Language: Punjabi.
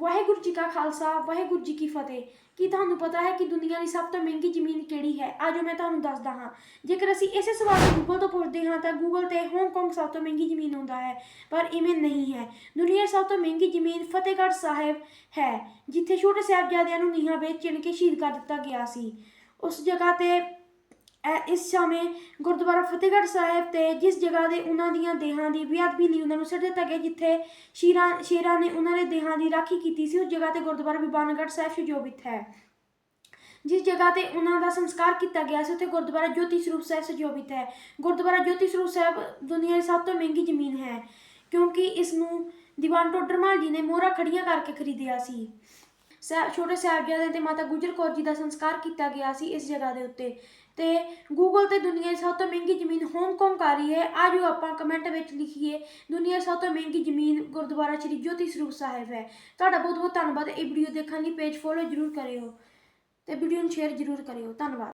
ਵਾਹਿਗੁਰੂ ਜੀ ਕਾ ਖਾਲਸਾ, ਵਾਹਿਗੁਰੂ ਜੀ ਕੀ ਫਤਿਹ। ਕੀ ਤੁਹਾਨੂੰ ਪਤਾ ਹੈ ਕਿ ਦੁਨੀਆ ਦੀ ਸਭ ਤੋਂ ਮਹਿੰਗੀ ਜ਼ਮੀਨ ਕਿਹੜੀ ਹੈ? ਆਜੋ ਮੈਂ ਤੁਹਾਨੂੰ ਦੱਸਦਾ ਹਾਂ। ਜੇਕਰ ਅਸੀਂ ਇਸੇ ਸਵਾਲ ਨੂੰ ਗੂਗਲ ਤੋਂ ਪੁੱਛਦੇ ਹਾਂ, ਤਾਂ ਗੂਗਲ ਤੇ ਹਾਂਗਕਾਂਗ ਸਭ ਤੋਂ ਮਹਿੰਗੀ ਜ਼ਮੀਨ ਹੁੰਦਾ ਹੈ, ਪਰ ਇਵੇਂ ਨਹੀਂ ਹੈ। ਦੁਨੀਆ ਸਭ ਤੋਂ ਮਹਿੰਗੀ ਜ਼ਮੀਨ ਫਤਿਹਗੜ੍ਹ ਸਾਹਿਬ ਹੈ, ਜਿੱਥੇ ਛੋਟੇ ਸਾਹਿਬਜ਼ਾਦਿਆਂ ਨੂੰ ਨੀਹਾਂ ਵਿੱਚ ਚਿਣ ਕੇ ਸ਼ਹੀਦ ਕਰ ਦਿੱਤਾ ਗਿਆ ਸੀ। ਉਸ ਜਗ੍ਹਾ ਤੇ ਇਸ ਸਮੇਂ ਗੁਰਦੁਆਰਾ ਫਤਿਹਗੜ੍ਹ ਸਾਹਿਬ ਤੇ ਜਿਸ ਜਗ੍ਹਾ ਦੇ ਉਹਨਾਂ ਦੀਆਂ ਦੇਹਾਂ ਦੀ ਬੇਅਦਬੀ ਲਈ ਉਹਨਾਂ ਨੂੰ ਸਿੱਟ ਦਿੱਤਾ ਗਿਆ, ਜਿੱਥੇ ਸ਼ੀਰਾਂ, ਸ਼ੇਰਾਂ ਨੇ ਉਹਨਾਂ ਦੇ ਦੇਹਾਂ ਦੀ ਰਾਖੀ ਕੀਤੀ ਸੀ, ਉਸ ਜਗ੍ਹਾ ਤੇ ਗੁਰਦੁਆਰਾ ਬਿਬਾਨਗੜ੍ਹ ਸਾਹਿਬ ਸੁਜੋਭਿਤ ਹੈ। ਜਿਸ ਜਗ੍ਹਾ ਤੇ ਉਹਨਾਂ ਦਾ ਸੰਸਕਾਰ ਕੀਤਾ ਗਿਆ ਸੀ, ਉੱਥੇ ਗੁਰਦੁਆਰਾ ਜੋਤੀ ਸਰੂਪ ਸਾਹਿਬ ਸੁਜੋਭਿਤ ਹੈ। ਗੁਰਦੁਆਰਾ ਜੋਤੀ ਸਰੂਪ ਸਾਹਿਬ ਦੁਨੀਆ ਦੀ ਸਭ ਤੋਂ ਮਹਿੰਗੀ ਜ਼ਮੀਨ ਹੈ, ਕਿਉਂਕਿ ਇਸ ਨੂੰ ਦੀਵਾਨ ਟੋਡਰਮਲ ਜੀ ਨੇ ਮੋਹਰਾਂ ਖੜੀਆਂ ਕਰਕੇ ਖਰੀਦਿਆ ਸੀ। ਸਾਹਿਬ ਛੋਟੇ ਸਾਹਿਬਜ਼ਾਦੇ ਤੇ ਮਾਤਾ ਗੁਜਰ ਕੌਰ ਜੀ ਦਾ ਸੰਸਕਾਰ ਕੀਤਾ ਗਿਆ ਸੀ ਇਸ ਜਗ੍ਹਾ ਦੇ ਉੱਤੇ। ਤੇ ਗੂਗਲ ਤੇ ਦੁਨੀਆ ਦੀ ਸਭ ਤੋਂ ਮਹਿੰਗੀ ਜ਼ਮੀਨ ਹਾਂਗਕਾਂਗ ਆ ਰਹੀ ਹੈ। ਆਜੋ ਆਪਾਂ ਕਮੈਂਟ ਵਿੱਚ ਲਿਖੀਏ, ਦੁਨੀਆ ਦੀ ਸਭ ਤੋਂ ਮਹਿੰਗੀ ਜ਼ਮੀਨ ਗੁਰਦੁਆਰਾ ਸ਼੍ਰੀ ਜੋਤੀ ਸਰੂਪ ਸਾਹਿਬ ਹੈ। ਤੁਹਾਡਾ ਬਹੁਤ ਬਹੁਤ ਧੰਨਵਾਦ। ਇਹ ਵੀਡੀਓ ਦੇਖਣ ਲਈ ਪੇਜ ਫੋਲੋ ਜਰੂਰ ਕਰਿਓ ਤੇ ਵੀਡੀਓ ਨੂੰ ਸ਼ੇਅਰ ਜਰੂਰ ਕਰਿਓ। ਧੰਨਵਾਦ।